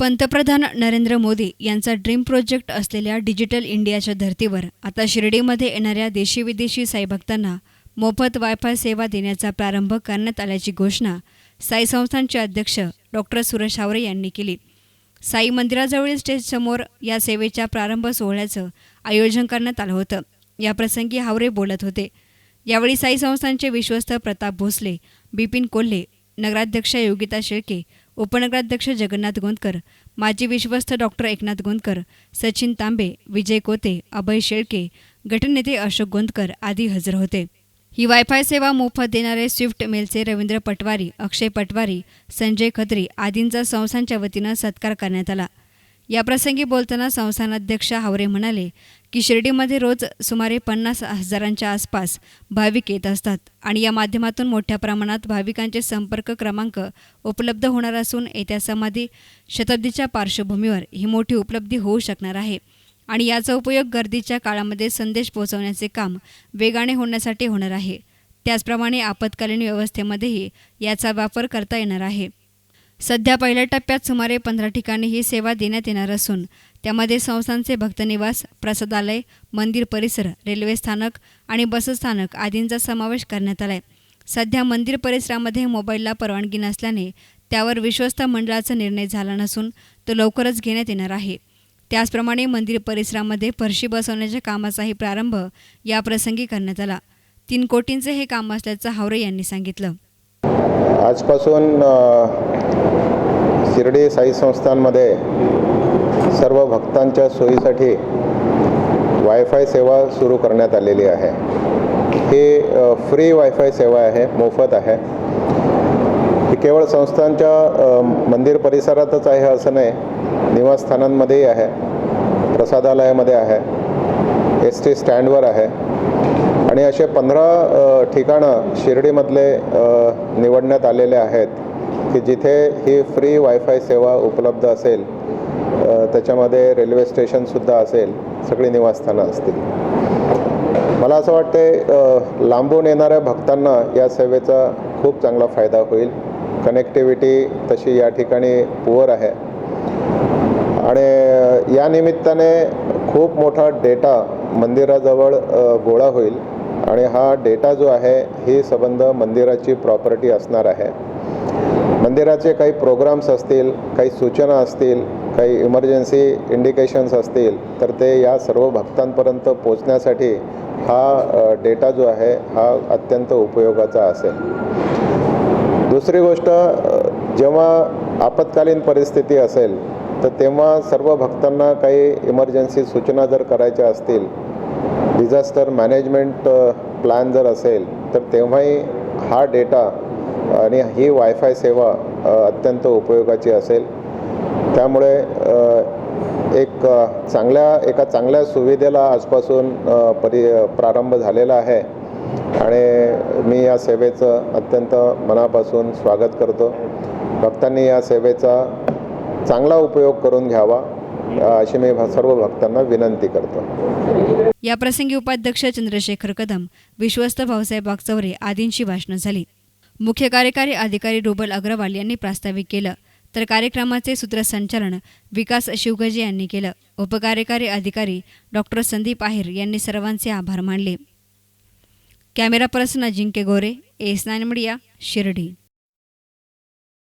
पंतप्रधान नरेंद्र मोदी यांचा dream project असलेल्या डिजिटल इंडियाच्या धर्तीवर आता शिर्डीमध्ये येणाऱ्या देशी विदेशी साई भक्तांना मोफत वायफाय सेवा देण्याचा प्रारंभ करण्यात आल्याची घोषणा साई संस्थानचे अध्यक्ष डॉक्टर सुरेश हावरे यांनी केली. साई मंदिराजवळील स्टेजसमोर या सेवेच्या प्रारंभ सोहळ्याचं आयोजन करण्यात आलं होतं. याप्रसंगी हावरे बोलत होते. यावेळी साई संस्थानचे विश्वस्त प्रताप भोसले बिपिन कोल्हे नगराध्यक्ष योगिता शेळके उपनगराध्यक्ष जगन्नाथ गोंदकर माजी विश्वस्त डॉक्टर एकनाथ गोंदकर सचिन तांबे विजय कोते अभय शेळके गटनेते अशोक गोंदकर आदी हजर होते. ही वायफाय सेवा मोफत देणारे स्विफ्ट मेलचे रवींद्र पटवारी अक्षय पटवारी संजय खत्री आदींचा संस्थांच्या वतीनं सत्कार करण्यात आला. याप्रसंगी बोलताना संस्थानाध्यक्ष हावरे म्हणाले की शिर्डीमध्ये रोज सुमारे पन्नास हजारांच्या आसपास भाविक येत असतात आणि या माध्यमातून मोठ्या प्रमाणात भाविकांचे संपर्क क्रमांक उपलब्ध होणार असून येत्या समाधी शताब्दीच्या पार्श्वभूमीवर ही मोठी उपलब्धी होऊ शकणार आहे. आणि याचा उपयोग गर्दीच्या काळामध्ये संदेश पोहोचवण्याचे काम वेगाने होण्यासाठी होणार आहे. त्याचप्रमाणे आपत्कालीन व्यवस्थेमध्येही याचा वापर करता येणार आहे. सध्या पहिल्या टप्प्यात सुमारे पंधरा ठिकाणी ही सेवा देण्यात येणार असून त्यामध्ये संस्थांचे भक्तनिवास प्रसादालय मंदिर परिसर रेल्वे स्थानक आणि बसस्थानक आदींचा समावेश करण्यात आलाय. सध्या मंदिर परिसरामध्ये मोबाईलला परवानगी नसल्याने त्यावर विश्वस्त मंडळाचा निर्णय झाला नसून तो लवकरच घेण्यात येणार आहे. त्याचप्रमाणे मंदिर परिसरामध्ये फरशी बसवण्याच्या कामाचाही प्रारंभ याप्रसंगी करण्यात आला. तीन कोटींचे हे काम असल्याचं हावरे यांनी सांगितलं. आजपासून शिर्डी साई संस्थांमध्ये सर्व भक्तांच्या सोयीसाठी वायफाय सेवा सुरू करण्यात आलेली आहे. ही फ्री वायफाय सेवा आहे मोफत आहे. ही केवळ संस्थांच्या मंदिर परिसरातच आहे असं नाही निवासस्थानांमध्येही आहे प्रसादालयामध्ये आहे एस टी स्टँडवर आहे. आणि असे पंधरा ठिकाणं शिर्डीमधले निवडण्यात आलेले आहेत की जिथे ही फ्री वायफाय सेवा उपलब्ध असेल त्याच्यामध्ये रेल्वे स्टेशनसुद्धा असेल सगळी निवासस्थानं असतील. मला असं वाटते लांबून येणाऱ्या भक्तांना या सेवेचा खूप चांगला फायदा होईल. कनेक्टिव्हिटी तशी या ठिकाणी पुअर आहे. आणि या निमित्ताने खूप मोठा डेटा मंदिराजवळ गोळा होईल आणि हा डेटा जो आहे ही संबंध मंदिराची प्रॉपर्टी असणार आहे. मंदिराचे काही प्रोग्राम्स असतील काही सूचना असतील काही इमर्जन्सी इंडिकेशन्स असतील तर ते या सर्व भक्तांपर्यंत पोचण्यासाठी हा डेटा जो आहे हा अत्यंत उपयोगाचा असेल. दुसरी गोष्ट जेव्हा आपत्कालीन परिस्थिती असेल तर तेव्हा सर्व भक्तांना काही इमर्जन्सी सूचना जर करायच्या असतील डिझास्टर मॅनेजमेंट प्लॅन जर असेल तर तेव्हाही हा डेटा आणि ही वायफाय सेवा अत्यंत उपयोगाची असेल. त्यामुळे एक चांगल्या एका चांगल्या सुविधेला आजपासून परि प्रारंभ झालेला आहे. आणि मी या सेवेचं अत्यंत मनापासून स्वागत करतो. भक्तांनी या सेवेचा चांगला उपयोग करून घ्यावा अशी मी सर्व भक्तांना विनंती करतो. याप्रसंगी उपाध्यक्ष चंद्रशेखर कदम विश्वस्त भाऊसाहेब वागचौरे आदींची भाषणं झाली. मुख्य कार्यकारी अधिकारी रुबल अग्रवाल यांनी प्रास्ताविक केलं तर कार्यक्रमाचे सूत्रसंचालन विकास शिवगजे यांनी केलं. उपकार्यकारी अधिकारी डॉक्टर संदीप आहेर यांनी सर्वांचे आभार मानले. Camera person Ajinkya Gore S nine media Shirdi.